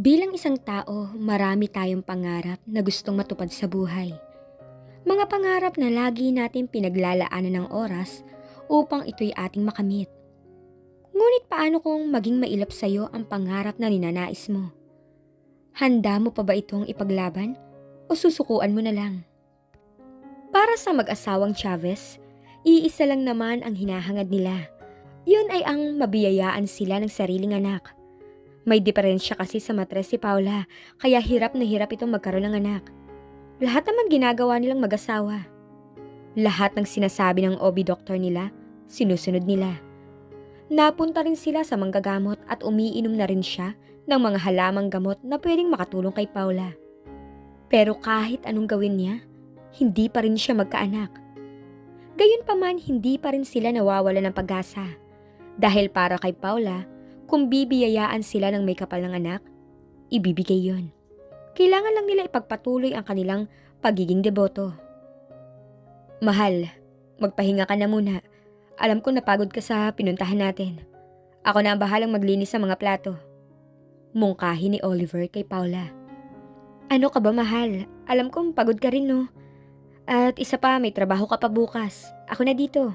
Bilang isang tao, marami tayong pangarap na gustong matupad sa buhay. Mga pangarap na lagi natin pinaglalaanan ng oras upang ito'y ating makamit. Ngunit paano kung maging mailap sa'yo ang pangarap na ninanais mo? Handa mo pa ba itong ipaglaban o susukuan mo na lang? Para sa mag-asawang Chavez, iisa lang naman ang hinahangad nila. Yun ay ang mabiyayaan sila ng sariling anak. May diferensya kasi sa matres si Paula, kaya hirap na hirap itong magkaroon ng anak. Lahat naman ginagawa nilang mag-asawa. Lahat ng sinasabi ng OB doctor nila, sinusunod nila. Napunta rin sila sa manggagamot at umiinom na rin siya ng mga halamang gamot na pwedeng makatulong kay Paula. Pero kahit anong gawin niya, hindi pa rin siya magkaanak. Gayunpaman, hindi pa rin sila nawawala ng pag-asa. Dahil para kay Paula, kung bibiyayaan sila ng may kapal ng anak, ibibigay yon. Kailangan lang nila ipagpatuloy ang kanilang pagiging deboto. Mahal, magpahinga ka na muna. Alam ko napagod ka sa pinuntahan natin. Ako na ang bahalang maglinis sa mga plato. Mungkahi ni Oliver kay Paula. Ano ka ba mahal? Alam kong pagod ka rin no. At isa pa, may trabaho ka pa bukas. Ako na dito.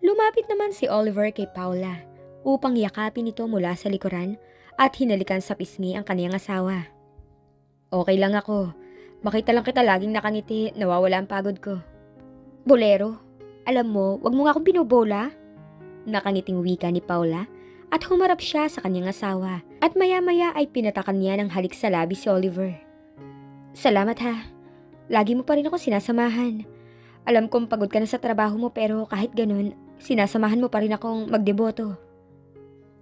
Lumapit naman si Oliver kay Paula upang yakapin ito mula sa likuran at hinalikan sa pisngi ang kaniyang asawa. Okay lang ako. Makita lang kita laging nakangiti, nawawala ang pagod ko. Bolero, alam mo, wag mo nga akong binubola. Nakangiting wika ni Paula at humarap siya sa kanyang asawa at maya-maya ay pinatakan niya ng halik sa labi si Oliver. Salamat ha. Lagi mo pa rin ako sinasamahan. Alam kong pagod ka na sa trabaho mo pero kahit ganun, sinasamahan mo pa rin akong magdeboto.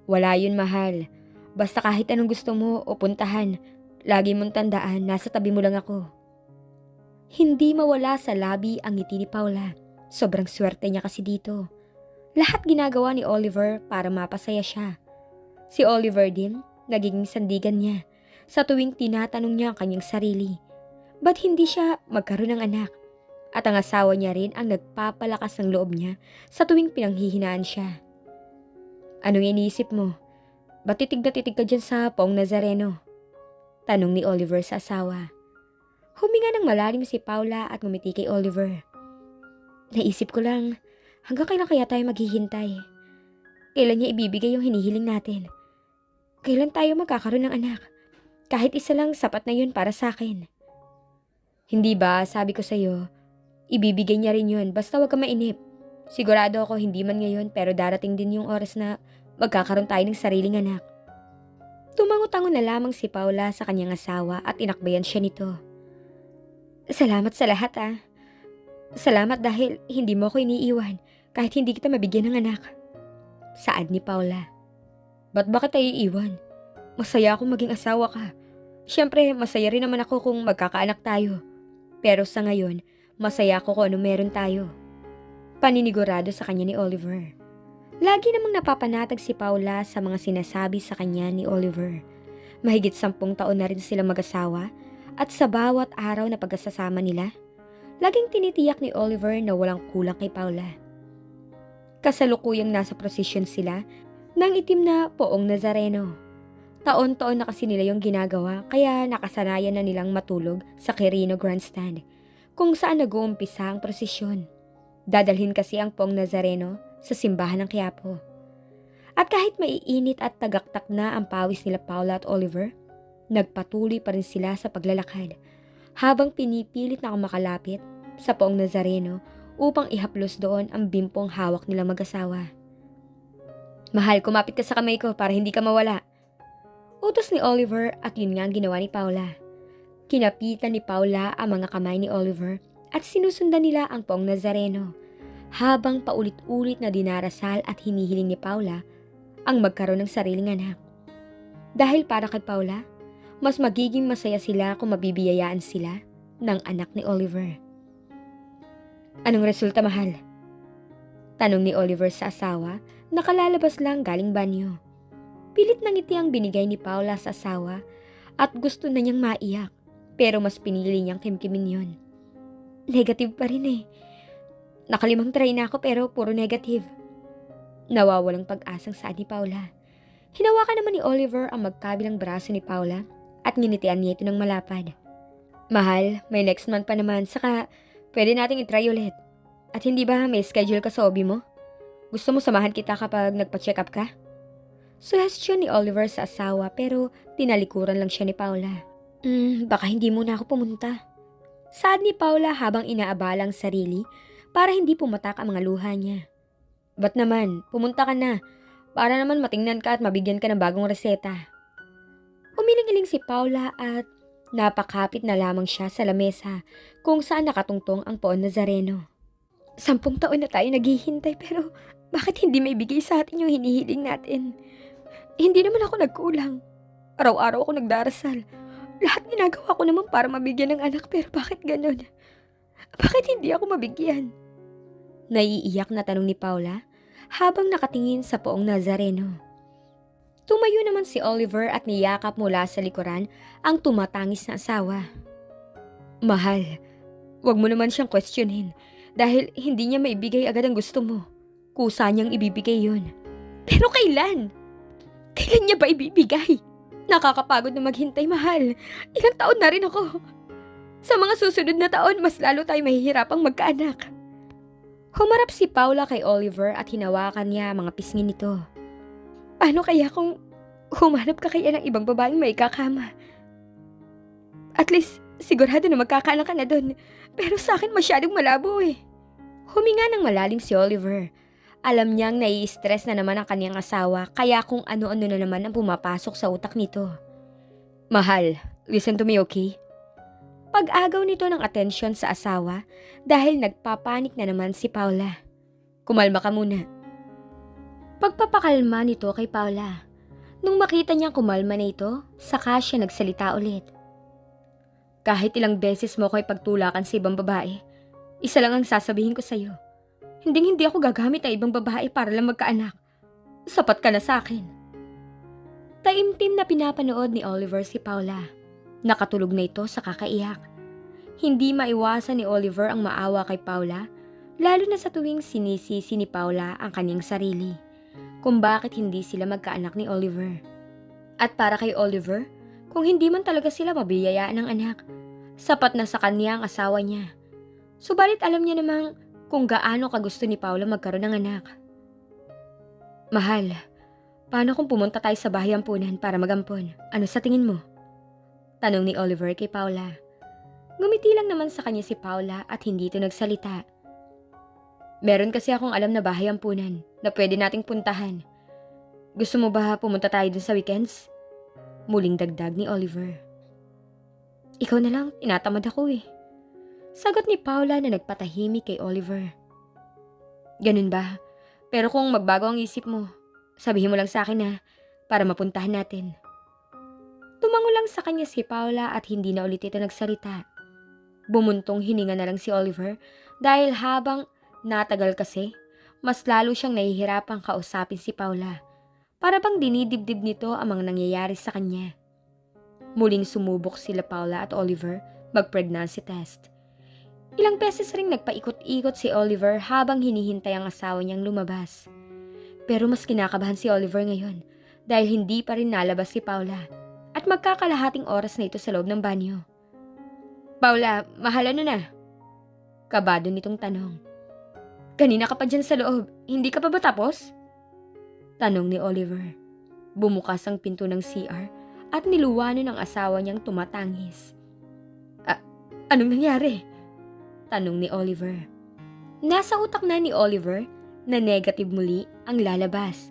Wala yun mahal. Basta kahit anong gusto mo o puntahan, lagi mong tandaan nasa tabi mo lang ako. Hindi mawala sa labi ang ngiti ni Paula. Sobrang swerte niya kasi dito. Lahat ginagawa ni Oliver para mapasaya siya. Si Oliver din, nagiging sandigan niya sa tuwing tinatanong niya ang kanyang sarili. Ba't hindi siya magkaroon ng anak? At ang asawa niya rin ang nagpapalakas ng loob niya sa tuwing pinanghihinaan siya. Anong iniisip mo? Ba't titig na titig ka dyan sa Pong Nazareno? Tanong ni Oliver sa asawa. Huminga ng malalim si Paula at ngumiti kay Oliver. Naisip ko lang, hanggang kailan kaya tayo maghihintay? Kailan niya ibibigay yung hinihiling natin? Kailan tayo magkakaroon ng anak? Kahit isa lang sapat na yun para sa akin. Hindi ba, sabi ko sa'yo, ibibigay niya rin yun basta wag ka mainip. Sigurado ako hindi man ngayon pero darating din yung oras na magkakaroon tayo ng sariling anak. Tumango-tango na lamang si Paula sa kanyang asawa at inakbayan siya nito. Salamat sa lahat ah. Salamat dahil hindi mo ako iniiwan kahit hindi kita mabigyan ng anak. Saad ni Paula. Ba't ba kita iiwan? Masaya akong maging asawa ka. Siyempre, masaya rin naman ako kung magkakaanak tayo. Pero sa ngayon, masaya ako kung ano meron tayo. Paninigurado sa kanya ni Oliver. Lagi namang napapanatag si Paula sa mga sinasabi sa kanya ni Oliver. Mahigit sampung taon na rin sila mag-asawa at sa bawat araw na pagkasasama nila, laging tinitiyak ni Oliver na walang kulang kay Paula. Kasalukuyang nasa prosesyon sila ng itim na poong Nazareno. Taon-taon na kasi nila yung ginagawa kaya nakasanayan na nilang matulog sa Quirino Grandstand kung saan nag-uumpisa ang prosesyon. Dadalhin kasi ang poong Nazareno sa simbahan ng Quiapo. At kahit maiinit at tagaktak na ang pawis nila Paula at Oliver, nagpatuloy pa rin sila sa paglalakad habang pinipilit na makalapit sa poong Nazareno upang ihaplos doon ang bimpong hawak nila mag-asawa. Mahal, kumapit ka sa kamay ko para hindi ka mawala. Utos ni Oliver at yun nga ang ginawa ni Paula. Kinapitan ni Paula ang mga kamay ni Oliver at sinusundan nila ang poong Nazareno habang paulit-ulit na dinarasal at hinihiling ni Paula ang magkaroon ng sariling anak. Dahil para kay Paula, mas magiging masaya sila kung mabibiyayaan sila ng anak ni Oliver. Anong resulta mahal? Tanong ni Oliver sa asawa, nakalalabas lang galing banyo. Pilit na ngiti ang binigay ni Paula sa asawa at gusto na niyang maiyak pero mas pinili niyang kimkimin yon. Negative pa rin eh. Nakalimang try na ako pero puro negative. Nawawalang pag-asang saan ni Paula. Hinawakan naman ni Oliver ang magkabilang braso ni Paula at nginitian niya ito ng malapad. Mahal, may next month pa naman, saka pwede nating itry ulit. At hindi ba may schedule ka sa hobby mo? Gusto mo samahan kita kapag nagpa-check up ka? Suggestion ni Oliver sa asawa pero tinalikuran lang siya ni Paula. Hmm, baka hindi muna ako pumunta. Sad ni Paula habang inaabala ang sarili para hindi pumatak ang mga luha niya. Ba't naman, pumunta ka na para naman matingnan ka at mabigyan ka ng bagong reseta. Umiling-iling si Paula at napakapit na lamang siya sa lamesa kung saan nakatungtong ang poon Nazareno. Sampung taon na tayo naghihintay pero bakit hindi may bigay sa atin yung hinihiling natin? Hindi naman ako nagkulang. Araw-araw ako nagdarasal. Lahat ginagawa ko naman para mabigyan ng anak pero bakit ganun? Bakit hindi ako mabigyan? Naiiyak na tanong ni Paula habang nakatingin sa poong Nazareno. Tumayo naman si Oliver at niyakap mula sa likuran ang tumatangis na asawa. Mahal, wag mo naman siyang questionin dahil hindi niya maibigay agad ang gusto mo. Kusa niyang ibibigay yun. Pero kailan? Kailan niya ba ibibigay? Nakakapagod na maghintay, mahal. Ilang taon na rin ako. Sa mga susunod na taon, mas lalo tayo mahihirapang magkaanak. Humarap si Paula kay Oliver at hinawakan niya mga pisngi nito. Paano kaya kung humanap ka kaya ng ibang babaeng may kakama? At least, sigurado na magkakaanak ka na doon. Pero sa akin masyadong malabo eh. Huminga ng malalim si Oliver. Alam niyang nai-stress na naman ang kanyang asawa kaya kung ano-ano na naman ang pumapasok sa utak nito. Mahal, listen to me okay? Pag-agaw nito ng atensyon sa asawa dahil nagpapanik na naman si Paula. Kumalma ka muna. Pagpapakalma nito kay Paula. Nung makita niyang kumalma na ito, saka siya nagsalita ulit. Kahit ilang beses mo ko ipagtulakan sa ibang babae, isa lang ang sasabihin ko sa'yo. Hindi hindi ako gagamit ng ibang babae para lang magkaanak. Sapat ka na sa akin. Taimtim na pinapanood ni Oliver si Paula. Nakatulog na ito sa kakaiyak. Hindi maiwasan ni Oliver ang maawa kay Paula, lalo na sa tuwing sinisisi ni Paula ang kanyang sarili kung bakit hindi sila magkaanak ni Oliver. At para kay Oliver, kung hindi man talaga sila mabiyayaan ng anak, sapat na sa kanya ang asawa niya. Subalit alam niya namang kung gaano kagusto ni Paula magkaroon ng anak. Mahal, paano kung pumunta tayo sa bahay ampunan para magampon? Ano sa tingin mo? Tanong ni Oliver kay Paula. Ngumiti lang naman sa kanya si Paula at hindi ito nagsalita. Meron kasi akong alam na bahay ampunan na pwede nating puntahan. Gusto mo ba pumunta tayo dun sa weekends? Muling dagdag ni Oliver. Ikaw na lang, tinatamad ako eh. Sagot ni Paula na nagpatahimik kay Oliver. Ganun ba? Pero kung magbago ang isip mo, sabihin mo lang sa akin na para mapuntahan natin. Tumango lang sa kanya si Paula at hindi na ulit ito nagsalita. Bumuntong hininga na lang si Oliver dahil habang natagal kasi, mas lalo siyang nahihirapang kausapin si Paula. Para bang dinidibdib nito ang mga nangyayari sa kanya. Muling sumubok sila Paula at Oliver mag-pregnancy test. Ilang beses ring nagpaikot-ikot si Oliver habang hinihintay ang asawa niyang lumabas. Pero mas kinakabahan si Oliver ngayon dahil hindi pa rin nalabas si Paula at magkakalahating oras na ito sa loob ng banyo. Paula, mahal ano na? Kabado nitong tanong. Kanina ka pa dyan sa loob, hindi ka pa ba tapos? Tanong ni Oliver. Bumukas ang pinto ng CR at niluwanan ng asawa niyang tumatangis. Anong nangyari? Tanong ni Oliver. Nasa utak na ni Oliver na negative muli ang lalabas.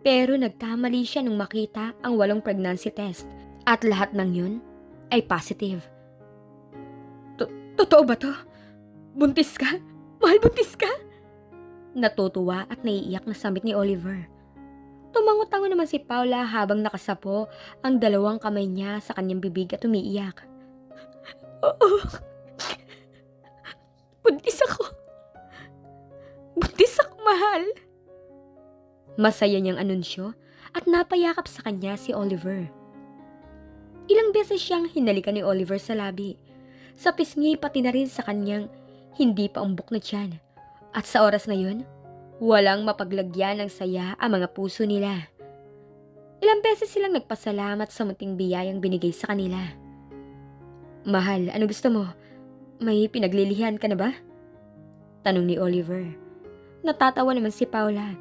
Pero nagkamali siya nung makita ang walong pregnancy test at lahat ng yun ay positive. To- Totoo ba to? Buntis ka? Mahal buntis ka? Natutuwa at naiiyak na samit ni Oliver. Tumango-tango naman si Paula habang nakasapo ang dalawang kamay niya sa kanyang bibig at umiiyak. Oo. Buntis ako. Buntis ako, mahal. Masaya niyang anunsyo at napayakap sa kanya si Oliver. Ilang beses siyang hinalikan ni Oliver sa labi. Sa pisngi pati na rin sa kanyang hindi pa umbok na tiyan. At sa oras na yun, walang mapaglagyan ng saya ang mga puso nila. Ilang beses silang nagpasalamat sa munting biyayang binigay sa kanila. Mahal, ano gusto mo? May pinaglilihan ka na ba? Tanong ni Oliver. Natatawa naman si Paula.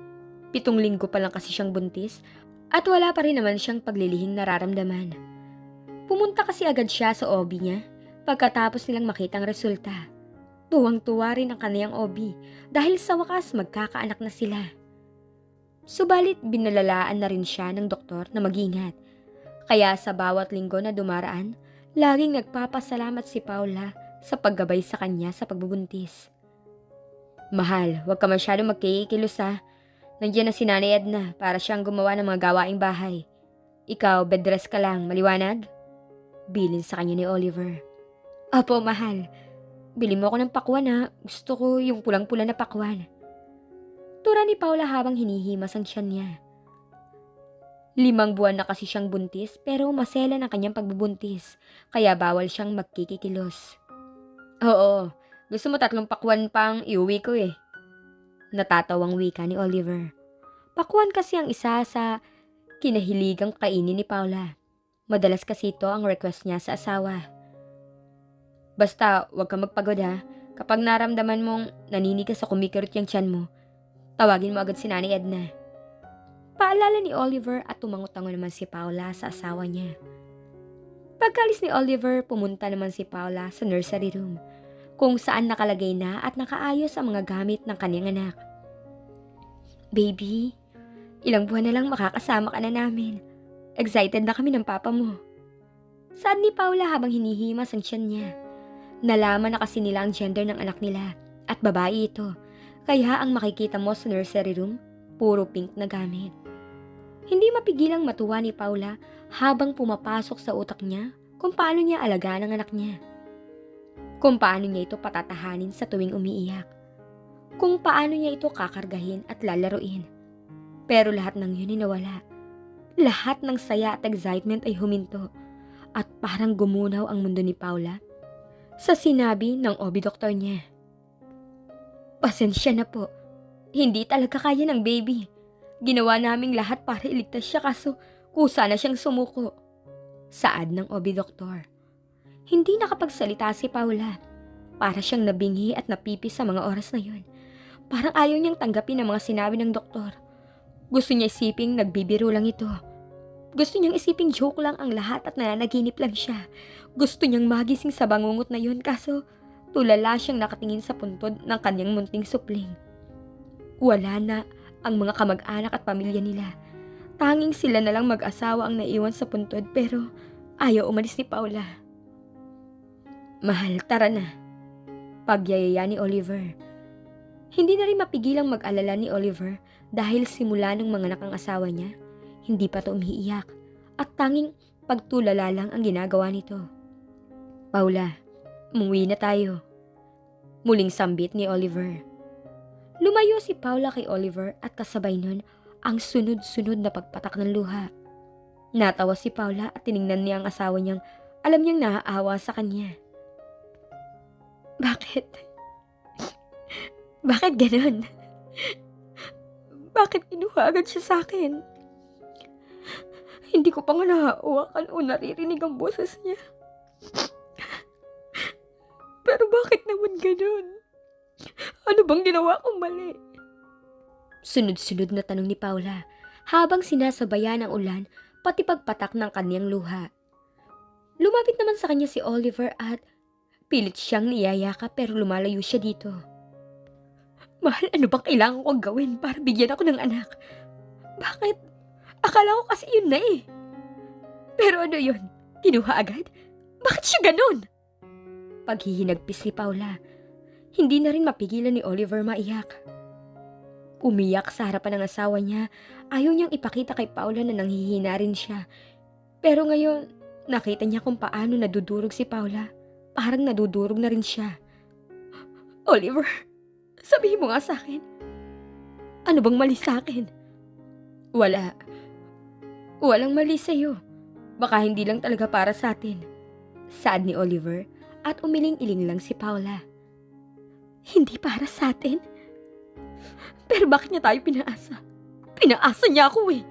Pitong linggo pa lang kasi siyang buntis at wala pa rin naman siyang paglilihing nararamdaman. Pumunta kasi agad siya sa OB niya pagkatapos nilang makitang resulta. Tuwang-tuwa rin ang kaniyang OB dahil sa wakas magkakaanak na sila. Subalit binalalaan na rin siya ng doktor na magingat. Kaya sa bawat linggo na dumaraan, laging nagpapasalamat si Paula sa paggabay sa kanya sa pagbubuntis. Mahal, huwag ka masyado magkikilos ha. Nandiyan na si Nanay Edna para siyang gumawa ng mga gawaing bahay. Ikaw, bed rest ka lang, maliwanag? Bilin sa kanya ni Oliver. Apo, mahal. Bili mo ako ng pakwan ha. Gusto ko yung pulang-pula na pakwan. Tura ni Paula habang hinihimas ang tiyan niya. Limang buwan na kasi siyang buntis pero masela ang kanyang pagbubuntis kaya bawal siyang magkikikilos. Oo, gusto mo tatlong pakwan pang iuwi ko eh. Natatawang wika ni Oliver. Pakwan kasi ang isa sa kinahiligang kainin ni Paula. Madalas kasi ito ang request niya sa asawa. Basta, huwag ka magpagod ha. Kapag naramdaman mong naninigas sa kumikirot yung tiyan mo, tawagin mo agad si Nanay Edna. Paalala ni Oliver at tumangot-tango naman si Paula sa asawa niya. Pagkalis ni Oliver, pumunta naman si Paula sa nursery room kung saan nakalagay na at nakaayos ang mga gamit ng kanyang anak. Baby, ilang buwan na lang makakasama ka na namin. Excited na kami ng papa mo. Sad ni Paula habang hinihimas ang tiyan niya. Nalaman na kasi nila ang gender ng anak nila at babae ito. Kaya ang makikita mo sa nursery room, puro pink na gamit. Hindi mapigilang matuwa ni Paula habang pumapasok sa utak niya kung paano niya alagaan ang anak niya. Kung paano niya ito patatahanin sa tuwing umiiyak. Kung paano niya ito kakargahin at lalaruin. Pero lahat ng yun ay nawala. Lahat ng saya at excitement ay huminto at parang gumunaw ang mundo ni Paula sa sinabi ng obi doktor niya. Pasensya na po. Hindi talaga kaya ng baby. Ginawa naming lahat para iligtas siya kaso kusa na siyang sumuko. Saad ng obi doktor. Hindi nakapagsalita si Paula. Para siyang nabingi at napipis sa mga oras na yun. Parang ayaw niyang tanggapin ang mga sinabi ng doktor. Gusto niya isiping nagbibiro lang ito. Gusto niyang isiping joke lang ang lahat at nananaginip lang siya. Gusto niyang magising sa bangungot na yun kaso tulala siyang nakatingin sa puntod ng kanyang munting supling. Wala na ang mga kamag-anak at pamilya nila. Tanging sila na lang mag-asawa ang naiwan sa puntod pero ayaw umalis ni Paula. Mahal, tara na. Pagyayaya ni Oliver. Hindi na rin mapigilang mag-alala ni Oliver dahil simula nung mga nakang asawa niya, hindi pa to umiiyak at tanging pagtulala lang ang ginagawa nito. Paula, umuwi na tayo. Muling sambit ni Oliver. Lumayo si Paula kay Oliver at kasabay nun ang sunod-sunod na pagpatak ng luha. Natawa si Paula at tiningnan niya ang asawa niyang alam niyang naaawa sa kanya. Bakit? Bakit ganun? Bakit kinuha agad siya sa akin? Hindi ko pa nga nahawakan o naririnig ang boses niya. Pero bakit naman ganun? Ano bang ginawa kong mali? Sunod-sunod na tanong ni Paula habang sinasabayan ng ulan pati pagpatak ng kanyang luha. Lumapit naman sa kanya si Oliver at pilit siyang niyayaka pero lumalayo siya dito. Mahal, ano bang kailangan kong gawin para bigyan ako ng anak? Bakit? Akala ko kasi yun na eh. Pero ano yun? Kinuha agad? Bakit siya ganun? Paghihinagpis ni Paula, hindi na rin mapigilan ni Oliver maiyak. Umiyak sa harapan ng asawa niya, ayaw niyang ipakita kay Paula na nanghihina rin siya. Pero ngayon, nakita niya kung paano nadudurog si Paula. Parang nadudurog na rin siya. Oliver, sabihin mo nga sa akin. Ano bang mali sa akin? Wala. Walang mali sa'yo. Baka hindi lang talaga para sa atin. Sad ni Oliver at umiling-iling lang si Paula. Hindi para sa atin? Pero bakit niya tayo pinaasa? Pinaasa niya ako eh.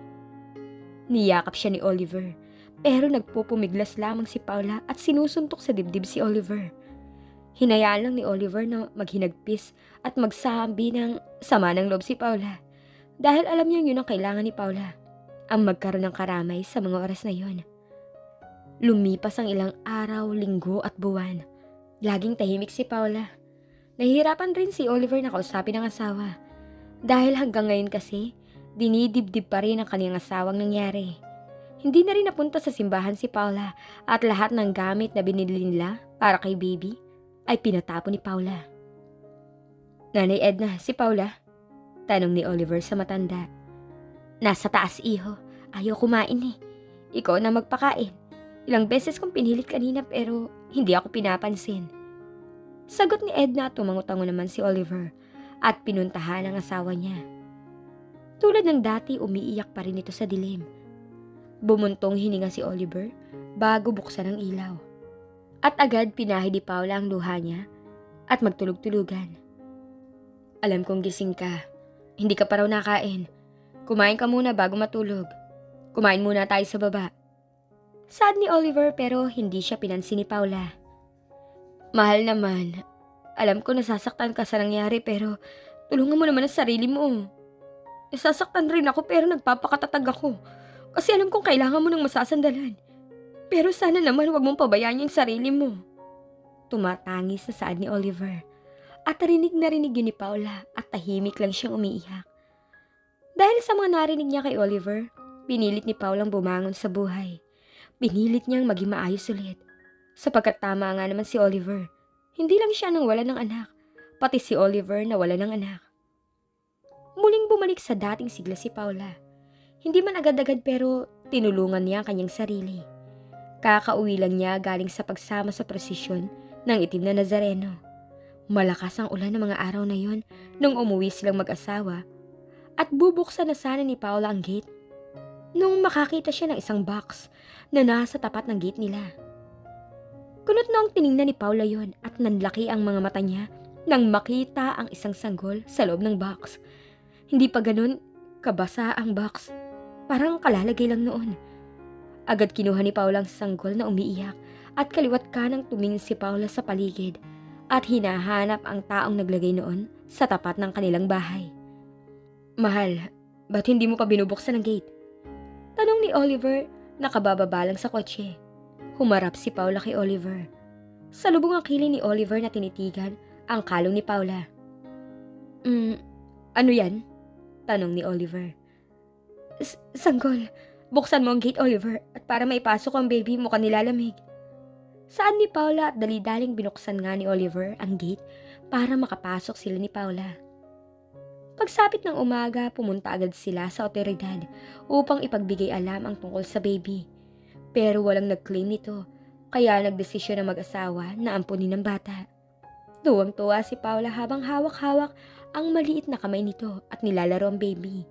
Niyakap siya ni Oliver. Pero nagpupumiglas lamang si Paula at sinusuntok sa dibdib si Oliver. Hinayaan lang ni Oliver na maghinagpis at magsabi ng sama ng loob si Paula. Dahil alam niya yun ang kailangan ni Paula. Ang magkaroon ng karamay sa mga oras na yon. Lumipas ang ilang araw, linggo at buwan. Laging tahimik si Paula. Nahihirapan rin si Oliver na kausapin ang asawa. Dahil hanggang ngayon kasi, dinidibdib pa rin ang kanyang asawang nangyari. Hindi na rin napunta sa simbahan si Paula at lahat ng gamit na binili nila para kay baby ay pinatapon ni Paula. Nanay Edna, si Paula? Tanong ni Oliver sa matanda. Nasa taas, iho. Ayaw kumain eh. Ikaw na magpakain. Ilang beses kong pinilit kanina pero hindi ako pinapansin. Sagot ni Edna at tumango naman si Oliver at pinuntahan ang asawa niya. Tulad ng dati, umiiyak pa rin ito sa dilim. Bumuntong hininga si Oliver bago buksan ang ilaw. At agad pinahid ni Paula ang luha niya at magtulog-tulugan. Alam kong gising ka. Hindi ka pa raw nakain. Kumain ka muna bago matulog. Kumain muna tayo sa baba. Sad ni Oliver pero hindi siya pinansin ni Paula. Mahal naman. Alam ko nasasaktan ka sa nangyari pero tulungan mo naman ang sarili mo. Nasasaktan rin ako pero nagpapakatatag ako. Kasi alam kong kailangan mo ng masasandalan. Pero sana naman huwag mong pabayaan yung sarili mo. Tumatangis sa saad ni Oliver. At rinig na rinig yun ni Paula at tahimik lang siyang umiiyak. Dahil sa mga narinig niya kay Oliver, pinilit ni Paulang bumangon sa buhay. Pinilit niyang maging maayos ulit. Sapagkat tama nga naman si Oliver. Hindi lang siya nang wala ng anak, pati si Oliver na wala ng anak. Muling bumalik sa dating sigla si Paula. Hindi man agad-agad pero tinulungan niya ang kanyang sarili. Kakauwi lang niya galing sa pagsama sa prosesyon ng itim na Nazareno. Malakas ang ulan ng mga araw na yon nung umuwi silang mag-asawa at bubuksan na sana ni Paula ang gate nung makakita siya ng isang box na nasa tapat ng gate nila. Kunot na ang tiningnan ni Paula yon at nanlaki ang mga mata niya nang makita ang isang sanggol sa loob ng box. Hindi pa ganun kabasa ang box Parang kalalagay lang noon. Agad kinuha ni Paula ang sanggol na umiiyak at kaliwat kanang tumingin si Paula sa paligid at hinahanap ang taong naglagay noon sa tapat ng kanilang bahay. Mahal, ba't hindi mo pa binubuksan ang gate? Tanong ni Oliver na kabababa lang sa kotse. Humarap si Paula kay Oliver. Sa lubong ang kilay ni Oliver na tinitigan ang kalong ni Paula. Mm, ano yan? Tanong ni Oliver. S- Sanggol, buksan mo ang gate, Oliver, at para maipasok ang baby mo kanilalamig. Saan ni Paula at dali-daling binuksan nga ni Oliver ang gate para makapasok sila ni Paula. Pagsapit ng umaga, pumunta agad sila sa otoridad upang ipagbigay alam ang tungkol sa baby. Pero walang nag-claim nito, kaya nagdesisyon ng mag-asawa na ampunin ng bata. Tuwang-tuwa si Paula habang hawak-hawak ang maliit na kamay nito at nilalaro ang baby.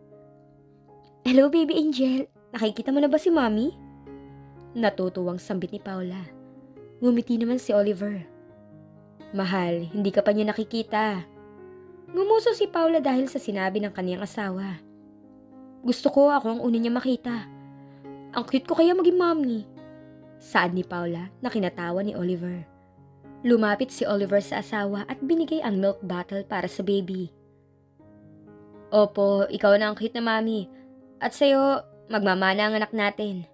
Hello, baby angel. Nakikita mo na ba si mommy? Natutuwang sambit ni Paula. Ngumiti naman si Oliver. Mahal, hindi ka pa niya nakikita. Ngumuso si Paula dahil sa sinabi ng kaniyang asawa. Gusto ko ako ang una niya makita. Ang cute ko kaya maging mommy. Saad ni Paula na kinatawa ni Oliver. Lumapit si Oliver sa asawa at binigay ang milk bottle para sa baby. Opo, ikaw na ang cute na mami. At sa'yo, magmamana ang anak natin.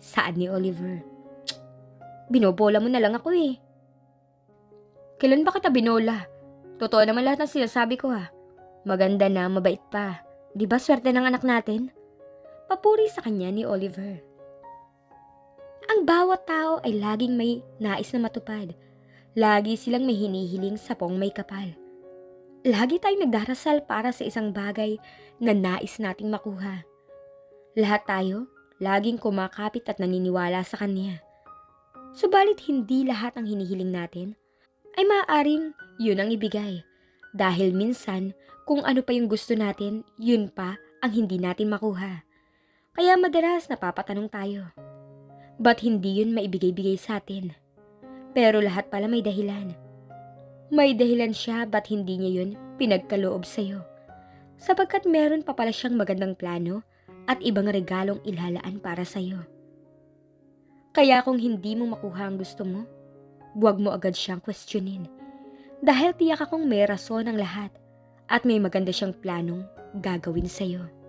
Saad ni Oliver. Binobola mo na lang ako eh. Kailan ba kita binola? Totoo naman lahat ng sinasabi ko ha. Maganda na, mabait pa. Di ba swerte ng anak natin? Papuri sa kanya ni Oliver. Ang bawat tao ay laging may nais na matupad. Lagi silang may hinihiling sa pong may kapal. Lagi tayong nagdarasal para sa isang bagay na nais nating makuha. Lahat tayo, laging kumakapit at naniniwala sa Kanya. Subalit hindi lahat ang hinihiling natin ay maaaring yun ang ibigay. Dahil minsan, kung ano pa yung gusto natin, yun pa ang hindi natin makuha. Kaya madalas napapatanong tayo, ba't hindi yun maibigay-bigay sa atin? Pero lahat pala may dahilan. May dahilan siya ba't hindi niya yun pinagkaloob sa'yo. Sapagkat meron pa pala siyang magandang plano at ibang regalong ilalaan para sa'yo. Kaya kung hindi mo makuha ang gusto mo, huwag mo agad siyang questionin. Dahil tiyak akong may rason ang lahat at may maganda siyang planong gagawin sa'yo.